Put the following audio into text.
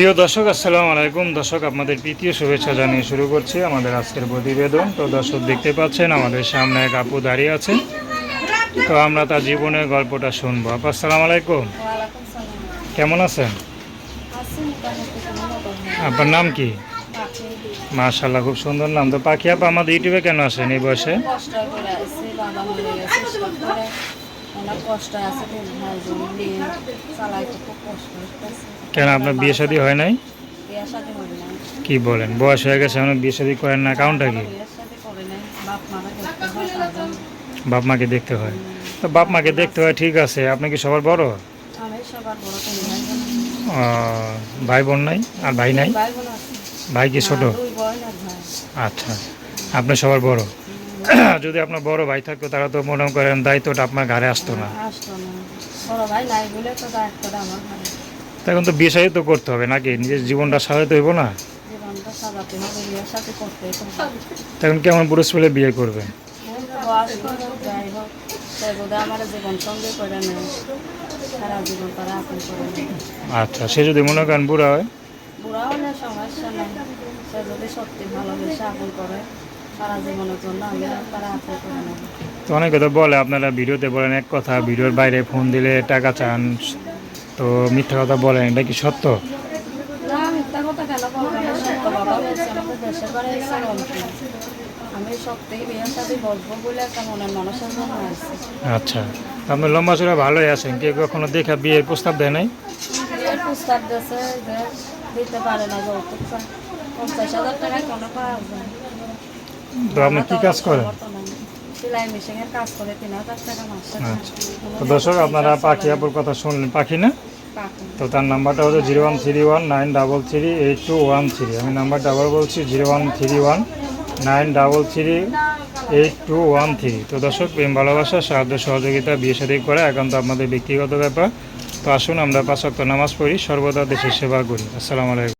প্রিয় দর্শক আসসালামু আলাইকুম। দর্শক আপনাদের তৃতীয় শুভেচ্ছা জানিয়ে শুরু করছি আমাদের আজকের প্রতিবেদন। তো দর্শক দেখতে পাচ্ছেন আমাদের সামনে এক আপু দাঁড়িয়ে আছে তো আমরা তার জীবনের গল্পটা শুনব। আপু আসসালামু আলাইকুম। কেমন আছেন। আপনার? নাম কি? মাশাল্লাহ খুব সুন্দর নাম। তো পাখি আপা আমাদের ইউটিউবে কেন আসেন এই বয়সে? কষ্ট আছে চালাইতে খুব কষ্ট কেন আপনার বিয়ে শাদী হয় নাই? কি বলেন বয়স হয়ে গেছে এখন বিয়ে শাদী করেন না কারণটা কি? বাপ মাকে দেখতে হয় তো বাপ মাকে দেখতে হয় ঠিক আছে আপনি কি সবার বড়? ভাই বোন নাই আর ভাই নাই? ভাই কি ছোট? আচ্ছা আপনি সবার বড়? যদি আপনার বড় ভাই থাকতো তারা তো মনে করেন দায়িত্বটা আপনার ঘাড়ে আসতো না। আসতো না। বড় ভাই নাই বলে তো তখন তো করতে হবে নাকি? নিজের জীবনটা সাজাতে হইব না? তখন কেমন পুরুষ পেলে বিয়ে করবেন? বয়স করে যাই হোক সে বোধ আমার জীবন সঙ্গে করে নেয় সারা জীবন তারা আপন করে নেয় আচ্ছা সে যদি মনে করেন বুড়া হয়? বুড়া হলে সমস্যা নেই। সে যদি সত্যি ভালোবেসে আপন করে সারা জীবনের জন্য আমি তারা আপন করে নেব তো অনেকে তো বলে আপনারা ভিডিওতে বলেন এক কথা ভিডিওর বাইরে ফোন দিলে টাকা চান তো মিথ্যা কথা বলেন এটা কি সত্য? না মিথ্যা কথা কেন বলব? আমি সত্য কথা বলছি আমাদের দেশের বাড়ি আমি সত্যিই বিয়ে সাথে বসবো বলে একটা মনের মানুষের জন্য আসছি। আচ্ছা আপনি লম্বা চূড়া ভালোই আছেন কেউ কখনো দেখা বিয়ের প্রস্তাব দেয় নাই? বিয়ের প্রস্তাব দিয়েছে যে দিতে পারে না যৌতুক পঞ্চাশ হাজার টাকায় কোনো পাওয়া যায়। তো আপনি কি কাজ করেন? আচ্ছা। তো দর্শক আপনারা পাখি আপুর কথা শুনলেন। পাখি না? তো তার নাম্বারটা হচ্ছে zero one three one nine double three eight two one three. আমি নাম্বারটা আবার বলছি zero one three one nine double three eight two one three. তো দর্শক প্রেম ভালোবাসা সাহায্য সহযোগিতা বিয়ে শাদী করা একান্ত আপনাদের ব্যক্তিগত ব্যাপার। তো আসুন আমরা পাঁচ নামাজ পড়ি সর্বদা দেশের সেবা করি। আসসালামু আলাইকুম।